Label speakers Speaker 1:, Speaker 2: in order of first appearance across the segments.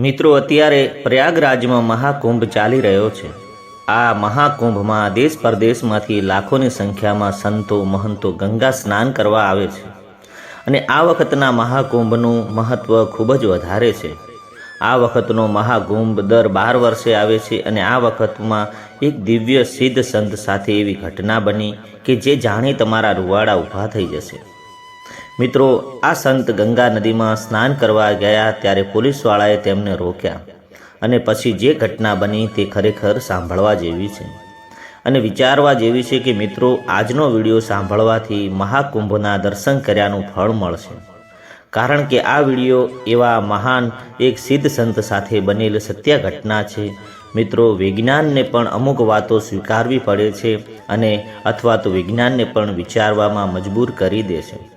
Speaker 1: મિત્રો, અત્યારે પ્રયાગરાજમાં મહાકુંભ ચાલી રહ્યો છે. આ મહાકુંભમાં દેશ પરદેશમાંથી લાખોની સંખ્યામાં સંતો, મહંતો ગંગા સ્નાન કરવા આવે છે. અને આ વખતના મહાકુંભનું મહત્ત્વ ખૂબ જ વધારે છે. આ વખતનો મહાકુંભ દર બાર વર્ષે આવે છે અને આ વખતમાં એક દિવ્ય સિદ્ધ સંત સાથે એવી ઘટના બની કે જે જાણે તમારા રૂવાડા ઊભા થઈ જશે. મિત્રો, આ સંત ગંગા નદીમાં સ્નાન કરવા ગયા ત્યારે પોલીસવાળાએ તેમને રોક્યા અને પછી જે ઘટના બની તે ખરેખર સાંભળવા જેવી છે. અને વિચારવા જેવી છે કે મિત્રો, આજનો વીડિયો સાંભળવાથી મહાકુંભના દર્શન કર્યાનું ફળ મળશે. કારણ કે આ વીડિયો એવા મહાન, એક સિદ્ધ સંત સાથે બનેલ સત્ય ઘટના છે. મિત્રો, વિજ્ઞાનને પણ અમુક વાતો સ્વીકારવી પડે છે અને અથવા તો વિજ્ઞાનને પણ વિચારવામાં મજબૂર કરી દે છે.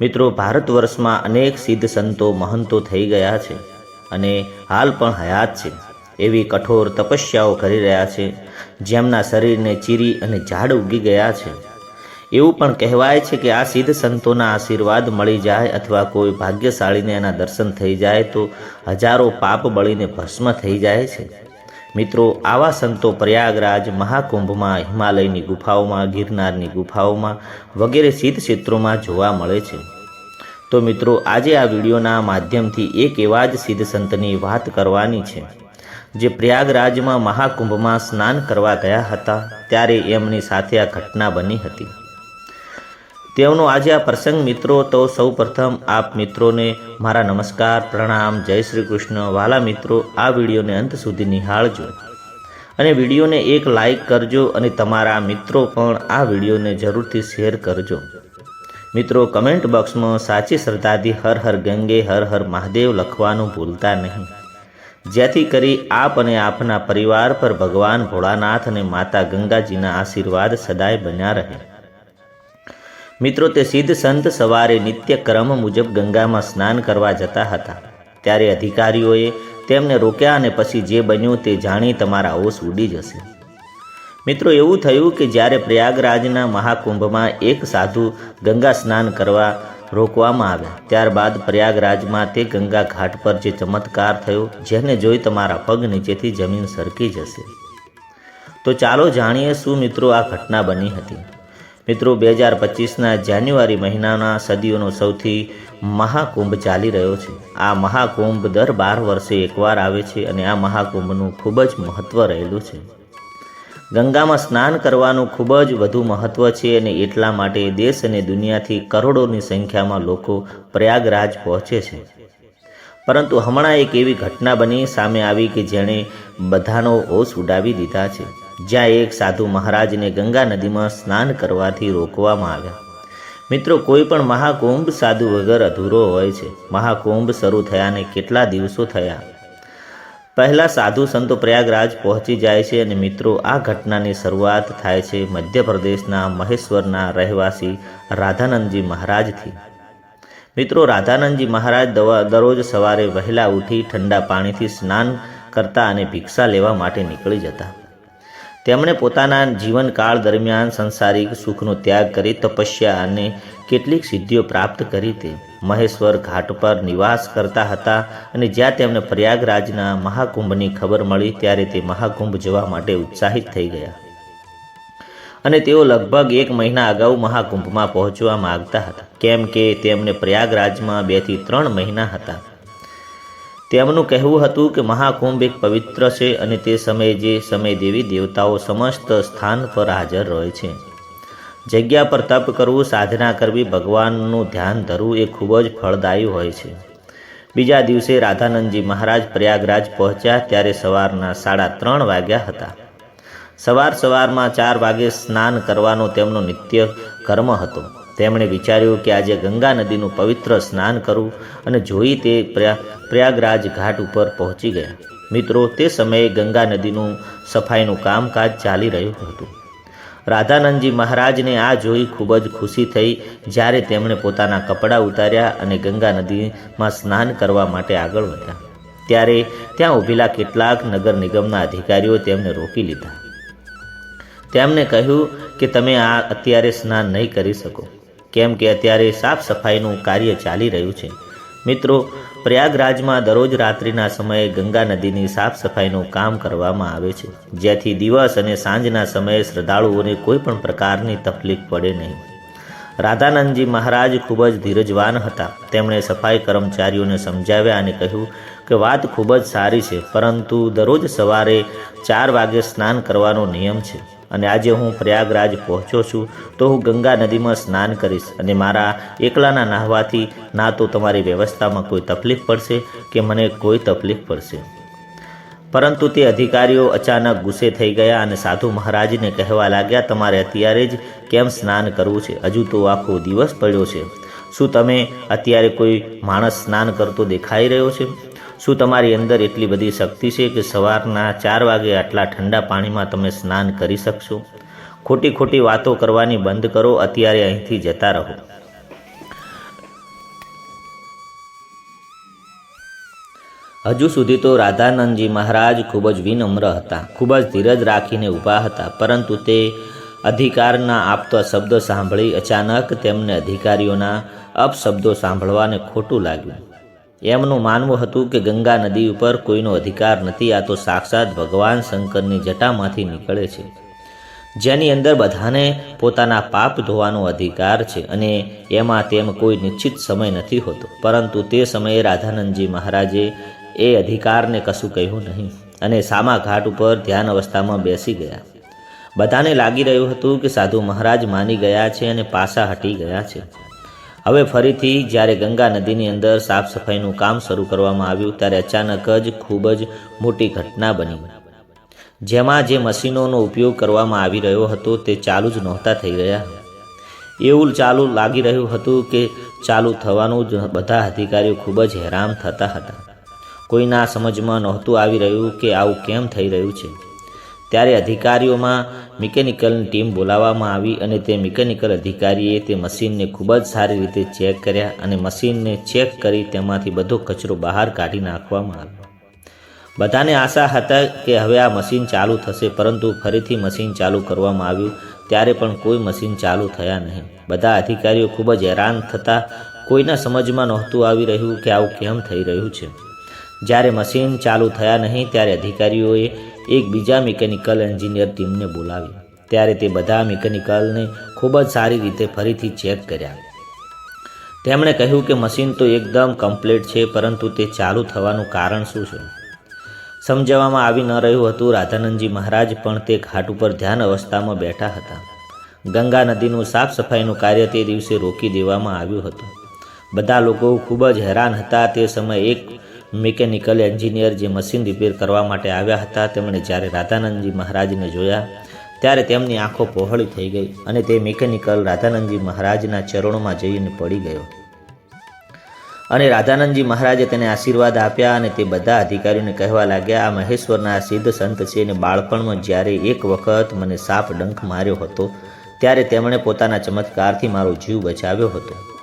Speaker 1: મિત્રો, ભારત વર્ષમાં અનેક સિદ્ધ સંતો મહંતો થઈ ગયા છે અને હાલ પણ હયાત છે. એવી કઠોર તપસ્યાઓ કરી રહ્યા છે. જેમના શરીરને ચીરી અને ઝાડ ઉગી ગયા છે. એવું પણ કહેવાય છે કે આ સિદ્ધ સંતોના આશીર્વાદ મળી જાય અથવા કોઈ ભાગ્યશાળીને એના દર્શન થઈ જાય તો હજારો પાપ બળીને ભસ્મ થઈ જાય છે. મિત્રો, આવા સંતો પ્રયાગરાજ, મહાકુંભમાં, હિમાલયની ગુફાઓમાં, ગિરનારની ગુફાઓમાં વગેરે સિદ્ધ ક્ષેત્રોમાં જોવા મળે છે. તો મિત્રો, આજે આ વિડીયોના માધ્યમથી એક એવા જ સિદ્ધ સંતની વાત કરવાની છે, જે પ્રયાગરાજમાં મહાકુંભમાં સ્નાન કરવા ગયા હતા, ત્યારે એમની સાથે આ ઘટના બની હતી. તેમનો આજે આ પ્રસંગ મિત્રો તો સૌ પ્રથમ આપ મિત્રોને મારા નમસ્કાર, પ્રણામ, જય શ્રી કૃષ્ણ, વાલા મિત્રો, આ વિડીયોને અંત સુધી નિહાળજો. અને વિડીયોને એક લાઈક કરજો અને તમારા મિત્રો પણ આ વિડીયોને જરૂરથી શેર કરજો. મિત્રો, કમેન્ટ બોક્સમાં સાચી શ્રદ્ધાથી હર હર ગંગે, હર હર મહાદેવ લખવાનું ભૂલતા નહીં. જેથી કરી આપ અને આપના પરિવાર પર ભગવાન ભોળાનાથ અને માતા ગંગાજીના આશીર્વાદ સદાય બન્યા રહે. મિત્રો તે સિદ્ધ સંત સવારે નિત્ય ક્રમ મુજબ ગંગામાં સ્નાન કરવા જતા હતા. ત્યારે અધિકારીઓએ તેમને રોક્યા અને પછી જે બન્યું તે જાણી તમારા હોશ ઉડી જશે. મિત્રો એવું થયું કે જ્યારે પ્રયાગરાજના મહાકુંભમાં એક સાધુ ગંગા સ્નાન કરવા રોકવામાં આવ્યા, ત્યારબાદ પ્રયાગરાજમાં તે ગંગા ઘાટ પર જે ચમત્કાર થયો, જેને જોઈ તમારા પગ નીચેથી જમીન સરકી જશે. તો ચાલો જાણીએ શું મિત્રો આ ઘટના બની હતી. મિત્રો, બે હજાર પચીસના જાન્યુઆરી મહિનાના સદીઓનો સૌથી મહાકુંભ ચાલી રહ્યો છે. આ મહાકુંભ દર બાર વર્ષે એકવાર આવે છે અને આ મહાકુંભનું ખૂબ જ મહત્ત્વ રહેલું છે. ગંગામાં સ્નાન કરવાનું ખૂબ જ વધુ મહત્ત્વ છે અને એટલા માટે દેશ અને દુનિયાથી કરોડોની સંખ્યામાં લોકો પ્રયાગરાજ પહોંચે છે. પરંતુ હમણાં એક એવી ઘટના બની, સામે આવી કે જેણે બધાનો હોશ ઉડાવી દીધા છે. જ્યાં એક સાધુ મહારાજને ગંગા નદીમાં સ્નાન કરવાથી રોકવામાં આવ્યા. મિત્રો, કોઈ પણ મહાકુંભ સાધુ વગર અધૂરો હોય છે. મહાકુંભ શરૂ થયાને કેટલા દિવસો થયા? પહેલાં સાધુ સંતો પ્રયાગરાજ પહોંચી જાય છે અને મિત્રો, આ ઘટનાની શરૂઆત થાય છે મધ્યપ્રદેશના મહેશ્વરના રહેવાસી રાધાનંદજી મહારાજથી. મિત્રો, રાધાનંદજી મહારાજ દરરોજ સવારે વહેલા ઉઠી ઠંડા પાણીથી સ્નાન કરતા અને ભિક્ષા લેવા માટે નીકળી જતા. તેમણે પોતાના જીવનકાળ દરમિયાન સંસારિક સુખનો ત્યાગ કરી તપસ્યા અને કેટલીક સિદ્ધિઓ પ્રાપ્ત કરી તે. મહેશ્વર ઘાટ પર નિવાસ કરતા હતા અને જ્યાં તેમને પ્રયાગરાજના મહાકુંભની ખબર મળી ત્યારે તે મહાકુંભ જવા માટે ઉત્સાહિત થઈ ગયા. અને તેઓ લગભગ એક મહિના અગાઉ મહાકુંભમાં પહોંચવા માગતા હતા. કેમ કે તેમને પ્રયાગરાજમાં બેથી ત્રણ મહિના હતા. તેમનું કહેવું હતું કે મહાકુંભ એક પવિત્ર છે અને તે સમયે જે સમય દેવી દેવતાઓ સમસ્ત સ્થાન પર હાજર રહે છે. જગ્યા પર તપ કરવું, સાધના કરવી, ભગવાનનું ધ્યાન ધરવું એ ખૂબ જ ફળદાયી હોય છે. બીજા દિવસે રાધાનંદજી મહારાજ પ્રયાગરાજ પહોંચ્યા ત્યારે સવારના સાડા ત્રણ વાગ્યા હતા. સવાર સવારમાં ચાર વાગે સ્નાન કરવાનો તેમનો નિત્ય કર્મ હતો. તેમણે વિચાર્યું કે આજે ગંગા નદીનું પવિત્ર સ્નાન કરવું અને જોઈ તે પ્રયાગરાજ ઘાટ ઉપર પહોંચી ગયા. મિત્રો, તે સમયે ગંગા નદીનું સફાઈનું કામકાજ ચાલી રહ્યું હતું. રાધાનંદજી મહારાજને આ જોઈ ખૂબ જ ખુશી થઈ જ્યારે તેમણે પોતાના કપડાં ઉતાર્યા અને ગંગા નદીમાં સ્નાન કરવા માટે આગળ વધ્યા. ત્યારે ત્યાં ઊભેલા કેટલાક નગર નિગમના અધિકારીઓ તેમને રોકી લીધા. તેમને કહ્યું કે તમે આ અત્યારે સ્નાન નહીં કરી શકો. કેમ કે અત્યારે સાફ સફાઈનું કાર્ય ચાલી રહ્યું છે. મિત્રો, પ્રયાગરાજમાં દરરોજ રાત્રિના સમયે ગંગા નદીની સાફ સફાઈનું કામ કરવામાં આવે છે. જેથી દિવસ અને સાંજના સમયે શ્રદ્ધાળુઓને કોઈ પણ પ્રકારની તકલીફ પડે નહીં. રાધાનંદજી મહારાજ ખૂબ જ ધીરજવાન હતા. તેમણે સફાઈ કર્મચારીઓને સમજાવ્યા અને કહ્યું કે વાત ખૂબ જ સારી છે, પરંતુ દરરોજ સવારે ચાર વાગે સ્નાન કરવાનો નિયમ છે. અને આજે હું પ્રયાગરાજ પહોંચ્યો છું, તો હું ગંગા નદીમાં સ્નાન કરીશ અને મારા એકલાના નાહવાથી ના તો તમારી વ્યવસ્થામાં કોઈ તકલીફ પડશે કે મને કોઈ તકલીફ પડશે. પરંતુ તે અધિકારીઓ અચાનક ગુસ્સે થઈ ગયા અને સાધુ મહારાજને કહેવા લાગ્યા, તમારે અત્યારે જ કેમ સ્નાન કરવું છે? હજુ તો આખો દિવસ પડ્યો છે. શું તમે અત્યારે કોઈ માણસ સ્નાન કરતો દેખાઈ રહ્યો છે? શું તમારી અંદર એટલી બધી શક્તિ છે કે સવારના ચાર વાગે આટલા ઠંડા પાણીમાં તમે સ્નાન કરી શકશો? ખોટી ખોટી વાતો કરવાની બંધ કરો, અત્યારે અહીંથી જતા રહો. હજુ સુધી તો રાધાનંદજી મહારાજ ખૂબ જ વિનમ્ર હતા, ખૂબ જ ધીરજ રાખીને ઊભા હતા, પરંતુ તે અધિકારના આપતા શબ્દો સાંભળી અચાનક તેમને અધિકારીઓના અપશબ્દો સાંભળવાને ખોટું લાગ્યું. એમનું માનવું હતું કે ગંગા નદી ઉપર કોઈનો અધિકાર નથી, આ તો સાક્ષાત ભગવાન શંકરની જટામાંથી નીકળે છે. જેની અંદર બધાને પોતાના પાપ ધોવાનો અધિકાર છે અને એમાં તેમ કોઈ નિશ્ચિત સમય નથી હોતો. પરંતુ તે સમયે રાધાનંદજી મહારાજે એ અધિકારને કશું કહ્યું નહીં અને સામા ઘાટ ઉપર ધ્યાન અવસ્થામાં બેસી ગયા. બધાને લાગી રહ્યું હતું કે સાધુ મહારાજ માની ગયા છે અને પાછા હટી ગયા છે. હવે ફરીથી જ્યારે ગંગા નદીની અંદર સાફ સફાઈનું કામ શરૂ કરવામાં આવ્યું, ત્યારે અચાનક જ ખૂબ જ મોટી ઘટના બની. જેમાં જે મશીનોનો ઉપયોગ કરવામાં આવી રહ્યો હતો, તે ચાલુ જ નહોતા થઈ રહ્યા. એવું ચાલુ લાગી રહ્યું હતું કે ચાલુ થવાનું જ બધા અધિકારીઓ ખૂબ જ હેરાન થતા હતા. કોઈના સમજમાં નહોતું આવી રહ્યું કે આવું કેમ થઈ રહ્યું છે. ત્યારે અધિકારીઓમાં મિકેનિકલની ટીમ બોલાવવામાં આવી અને તે મિકેનિકલ અધિકારીએ તે મશીનને ખૂબ જ સારી રીતે ચેક કર્યા અને મશીનને ચેક કરી તેમાંથી બધો કચરો બહાર કાઢી નાખવામાં આવ્યો. બધાને આશા હતા કે હવે આ મશીન ચાલુ થશે, પરંતુ ફરીથી મશીન ચાલુ કરવામાં આવ્યું ત્યારે પણ કોઈ મશીન ચાલુ થયા નહીં. બધા અધિકારીઓ ખૂબ જ હેરાન થતા, કોઈના સમજમાં નહોતું આવી રહ્યું કે આવું કેમ થઈ રહ્યું છે. જ્યારે મશીન ચાલુ થયા નહીં ત્યારે અધિકારીઓએ એક બીજા મિકેનિકલ એન્જિનિયર ટીમને બોલાવી. ત્યારે તે બધા મિકેનિકલને ખૂબ જ સારી રીતે ફરીથી ચેક કર્યા. તેમણે કહ્યું કે મશીન તો એકદમ કમ્પ્લીટ છે, પરંતુ તે ચાલુ થવાનું કારણ શું છે? સમજાવવામાં આવી ન રહ્યું હતું રાધાનંદજી મહારાજ, પણ તે ઘાટ ઉપર ધ્યાન અવસ્થામાં બેઠા હતા. ગંગા નદીનું સાફ સફાઈનું કાર્ય તે દિવસે રોકી દેવામાં આવ્યું હતું. બધા લોકો ખૂબ જ હેરાન હતા. તે સમયે એક મિકેનિકલ એન્જિનિયર જે મશીન રિપેર કરવા માટે આવ્યા હતા, તેમણે જ્યારે રાધાનંદજી મહારાજને જોયા, ત્યારે તેમની આંખો પહોળી થઈ ગઈ અને તે મિકેનિકલ રાધાનંદજી મહારાજના ચરણોમાં જઈને પડી ગયો. અને રાધાનંદજી મહારાજે તેને આશીર્વાદ આપ્યા અને તે બધા અધિકારીઓને કહેવા લાગ્યા, આ મહેશ્વરના સિદ્ધ સંત છે અને બાળપણમાં જ્યારે એક વખત મને સાપ ડંખ માર્યો હતો, ત્યારે તેમણે પોતાના ચમત્કારથી મારો જીવ બચાવ્યો હતો.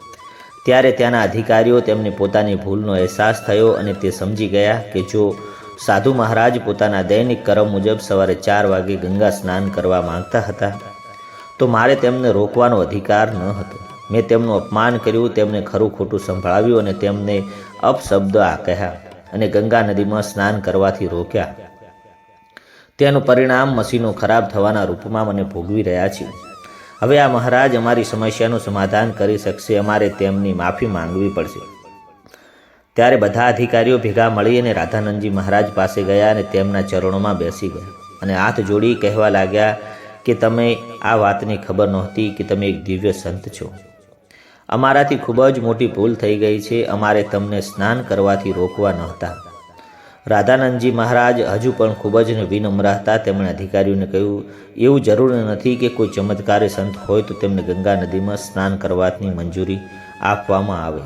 Speaker 1: ત્યારે ત્યાંના અધિકારીઓ તેમને પોતાની ભૂલનો અહેસાસ થયો અને તે સમજી ગયા કે જો સાધુ મહારાજ પોતાના દૈનિક કરમ મુજબ સવારે ચાર વાગે ગંગા સ્નાન કરવા માંગતા હતા, તો મારે તેમને રોકવાનો અધિકાર ન હતો. મેં તેમનું અપમાન કર્યું, તેમને ખરું ખોટું સંભળાવ્યું અને તેમને અપશબ્દ આ કહ્યા અને ગંગા નદીમાં સ્નાન કરવાથી રોક્યા. તેનું પરિણામ મશીનો ખરાબ થવાના રૂપમાં મને ભોગવી રહ્યા છે. હવે આ મહારાજ અમારી સમસ્યાનું સમાધાન કરી શકશે, અમારે તેમની માફી માંગવી પડશે. ત્યારે બધા અધિકારીઓ ભેગા મળી અને રાધાનંદજી મહારાજ પાસે ગયા અને તેમના ચરણોમાં બેસી ગયા. અને હાથ જોડી કહેવા લાગ્યા કે તમે આ વાતની ખબર નહોતી કે તમે એક દિવ્ય સંત છો. અમારાથી ખૂબ જ મોટી ભૂલ થઈ ગઈ છે, અમારે તમને સ્નાન કરવાથી રોકવા નહોતા. રાધાનંદજી મહારાજ હજુ પણ ખૂબ જ વિનમ્ર હતા. તેમણે અધિકારીઓને કહ્યું, એવું જરૂરી નથી કે કોઈ ચમત્કારી સંત હોય તો તેમને ગંગા નદીમાં સ્નાન કરવાની મંજૂરી આપવામાં આવે.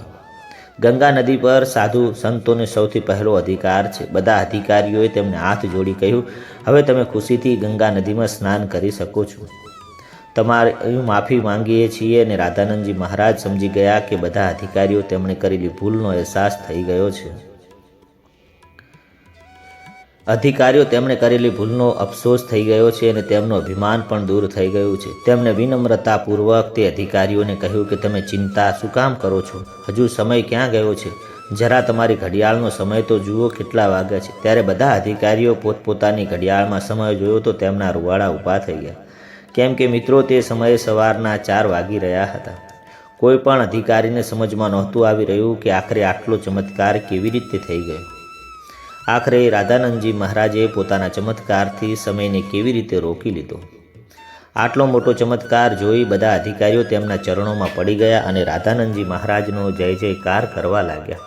Speaker 1: ગંગા નદી પર સાધુ સંતોને સૌથી પહેલો અધિકાર છે. બધા અધિકારીઓએ તેમને હાથ જોડી કહ્યું, હવે તમે ખુશીથી ગંગા નદીમાં સ્નાન કરી શકો છો. તમારે માફી માંગીએ છીએ. અને રાધાનંદજી મહારાજ સમજી ગયા કે બધા અધિકારીઓ તેમણે કરેલી ભૂલનો અહેસાસ થઈ ગયો છે. અધિકારીઓ તેમણે કરેલી ભૂલનો અફસોસ થઈ ગયો છે અને તેમનું અભિમાન પણ દૂર થઈ ગયું છે. તેમણે વિનમ્રતાપૂર્વક તે અધિકારીઓને કહ્યું કે તમે ચિંતા શું કામ કરો છો? હજુ સમય ક્યાં ગયો છે? જરા તમારી ઘડિયાળનો સમય તો જુઓ કેટલા વાગ્યા છે. ત્યારે બધા અધિકારીઓ પોતપોતાની ઘડિયાળમાં સમય જોયો તો તેમના રૂવાડા ઊભા થઈ ગયા. કેમ કે મિત્રો, તે સમયે સવારના ચાર વાગી રહ્યા હતા. કોઈ પણ અધિકારીને સમજમાં નહોતું આવી રહ્યું કે આખરે આટલો ચમત્કાર કેવી રીતે થઈ ગયો. આખરે રાધાનંદજી મહારાજે પોતાના ચમત્કારથી સમયને કેવી રીતે રોકી લીધો? આટલો મોટો ચમત્કાર જોઈ બધા અધિકારીઓ તેમના ચરણોમાં પડી ગયા અને રાધાનંદજી મહારાજનો જય જયકાર કરવા લાગ્યા.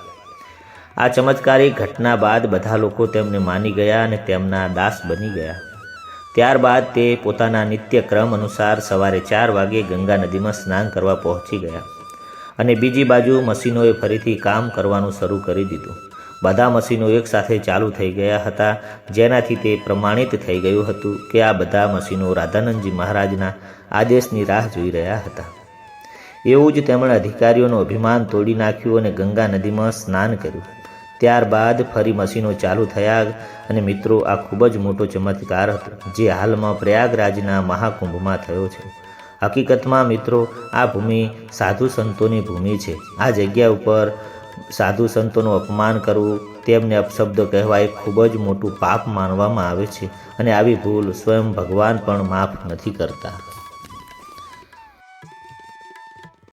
Speaker 1: આ ચમત્કારિક ઘટના બાદ બધા લોકો તેમને માની ગયા અને તેમના દાસ બની ગયા. ત્યારબાદ તે પોતાના નિત્ય ક્રમ અનુસાર સવારે ચાર વાગે ગંગા નદીમાં સ્નાન કરવા પહોંચી ગયા અને બીજી બાજુ મશીનોએ ફરીથી કામ કરવાનું શરૂ કરી દીધું. બધા મશીનો એકસાથે ચાલુ થઈ ગયા હતા, જેનાથી તે પ્રમાણિત થઈ ગયું હતું કે આ બધા મશીનો રાધાનંદજી મહારાજના આદેશની રાહ જોઈ રહ્યા હતા. એવું જ તેમણે અધિકારીઓનું અભિમાન તોડી નાખ્યું અને ગંગા નદીમાં સ્નાન કર્યું. ત્યારબાદ ફરી મશીનો ચાલુ થયા અને મિત્રો, આ ખૂબ જ મોટો ચમત્કાર હતો, જે હાલમાં પ્રયાગરાજના મહાકુંભમાં થયો છે. હકીકતમાં મિત્રો, આ ભૂમિ સાધુ સંતોની ભૂમિ છે. આ જગ્યા ઉપર સાધુ સંતોનું અપમાન કરવું તેમને અપશબ્દો કહેવા એ ખૂબ જ મોટું પાપ માનવામાં આવે છે અને આવી ભૂલ સ્વયં ભગવાન પણ માફ નથી કરતા.